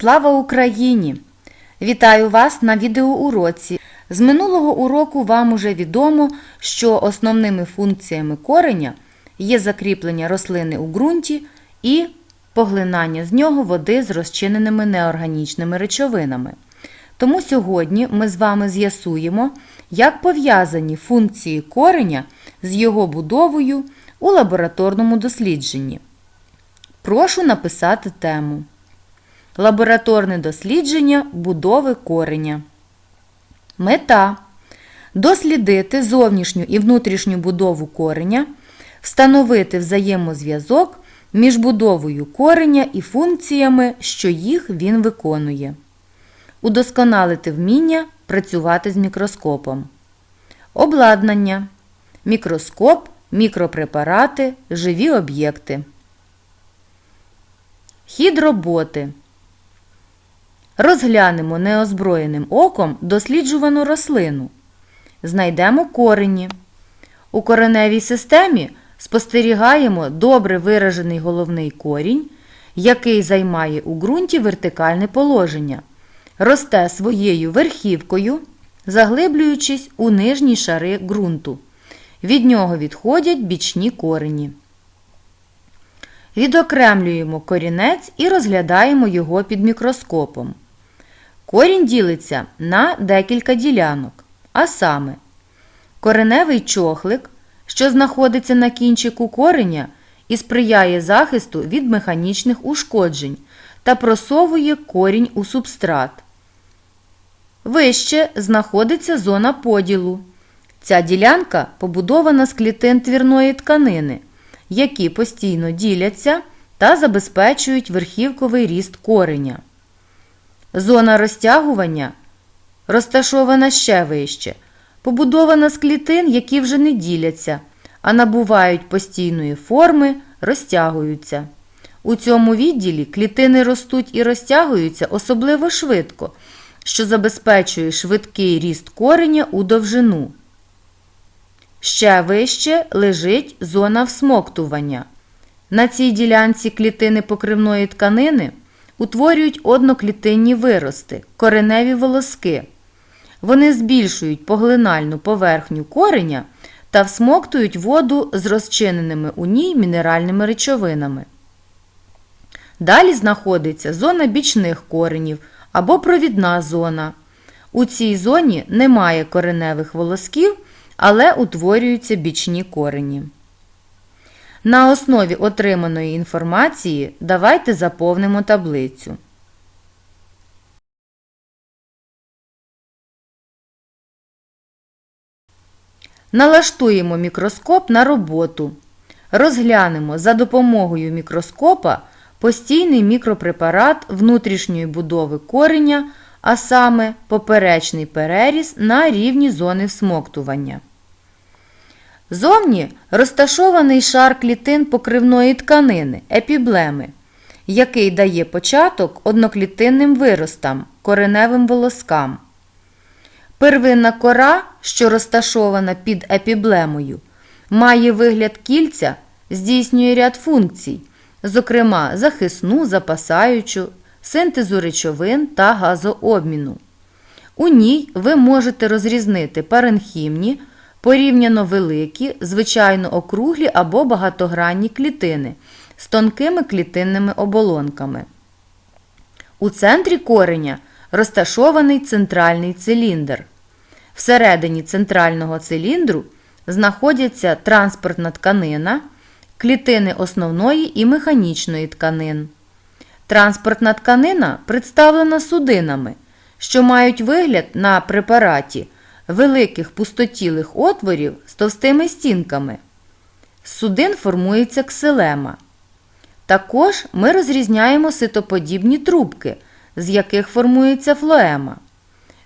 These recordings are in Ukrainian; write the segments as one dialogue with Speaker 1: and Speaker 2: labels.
Speaker 1: Слава Україні! Вітаю вас на відеоуроці. З минулого уроку вам уже відомо, що основними функціями кореня є закріплення рослини у ґрунті і поглинання з нього води з розчиненими неорганічними речовинами. Тому сьогодні ми з вами з'ясуємо, як пов'язані функції кореня з його будовою у лабораторному дослідженні. Прошу написати тему. Лабораторне дослідження будови кореня. Мета дослідити зовнішню і внутрішню будову кореня, встановити взаємозв'язок між будовою кореня і функціями, що їх він виконує. Удосконалити вміння працювати з мікроскопом. Обладнання. Мікроскоп, мікропрепарати, живі об'єкти. Хід роботи. Розглянемо неозброєним оком досліджувану рослину. Знайдемо корені. У кореневій системі спостерігаємо добре виражений головний корінь, який займає у ґрунті вертикальне положення, росте своєю верхівкою, заглиблюючись у нижні шари ґрунту. Від нього відходять бічні корені. Відокремлюємо корінець і розглядаємо його під мікроскопом. Корінь ділиться на декілька ділянок, а саме кореневий чохлик, що знаходиться на кінчику кореня і сприяє захисту від механічних ушкоджень та просовує корінь у субстрат. Вище знаходиться зона поділу. Ця ділянка побудована з клітин твірної тканини, які постійно діляться та забезпечують верхівковий ріст кореня. Зона розтягування розташована ще вище, побудована з клітин, які вже не діляться, а набувають постійної форми, розтягуються. У цьому відділі клітини ростуть і розтягуються особливо швидко, що забезпечує швидкий ріст кореня у довжину. Ще вище лежить зона всмоктування. На цій ділянці клітини покривної тканини утворюють одноклітинні вирости, кореневі волоски. Вони збільшують поглинальну поверхню кореня та всмоктують воду з розчиненими у ній мінеральними речовинами. Далі знаходиться зона бічних коренів або провідна зона. У цій зоні немає кореневих волосків, але утворюються бічні корені. На основі отриманої інформації давайте заповнимо таблицю. Налаштуємо мікроскоп на роботу. Розглянемо за допомогою мікроскопа постійний мікропрепарат внутрішньої будови кореня, а саме поперечний переріз на рівні зони всмоктування. Зовні розташований шар клітин покривної тканини епіблеми, який дає початок одноклітинним виростам, кореневим волоскам. Первинна кора, що розташована під епіблемою, має вигляд кільця, здійснює ряд функцій, зокрема захисну, запасаючу, синтезу речовин та газообміну. У ній ви можете розрізнити паренхімні, порівняно великі, звичайно округлі або багатогранні клітини з тонкими клітинними оболонками. У центрі кореня розташований центральний циліндр. Всередині центрального циліндру знаходяться транспортна тканина, клітини основної і механічної тканин. Транспортна тканина представлена судинами, що мають вигляд на препараті великих пустотілих отворів з товстими стінками. З судин формується ксилема. Також ми розрізняємо ситоподібні трубки, з яких формується флоема.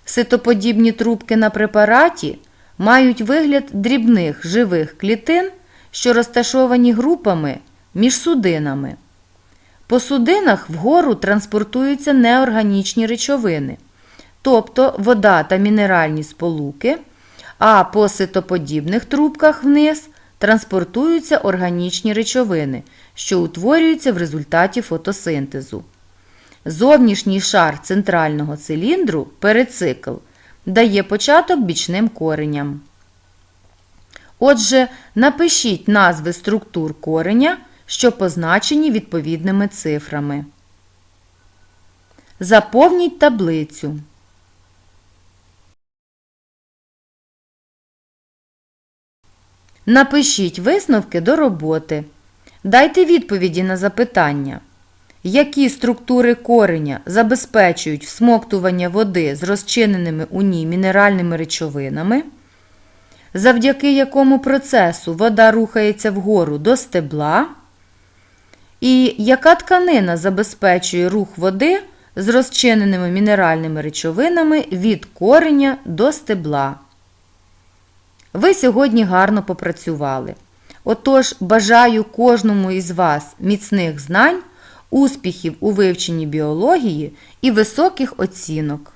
Speaker 1: Ситоподібні трубки на препараті мають вигляд дрібних живих клітин, що розташовані групами між судинами. По судинах вгору транспортуються неорганічні речовини, тобто вода та мінеральні сполуки, а по ситоподібних трубках вниз транспортуються органічні речовини, що утворюються в результаті фотосинтезу. Зовнішній шар центрального циліндру перицикл дає початок бічним кореням. Отже, напишіть назви структур кореня, що позначені відповідними цифрами. Заповніть таблицю. Напишіть висновки до роботи. Дайте відповіді на запитання. Які структури кореня забезпечують всмоктування води з розчиненими у ній мінеральними речовинами? завдяки якому процесу вода рухається вгору до стебла, і яка тканина забезпечує рух води з розчиненими мінеральними речовинами від кореня до стебла. Ви сьогодні гарно попрацювали. Отож, бажаю кожному із вас міцних знань, успіхів у вивченні біології і високих оцінок.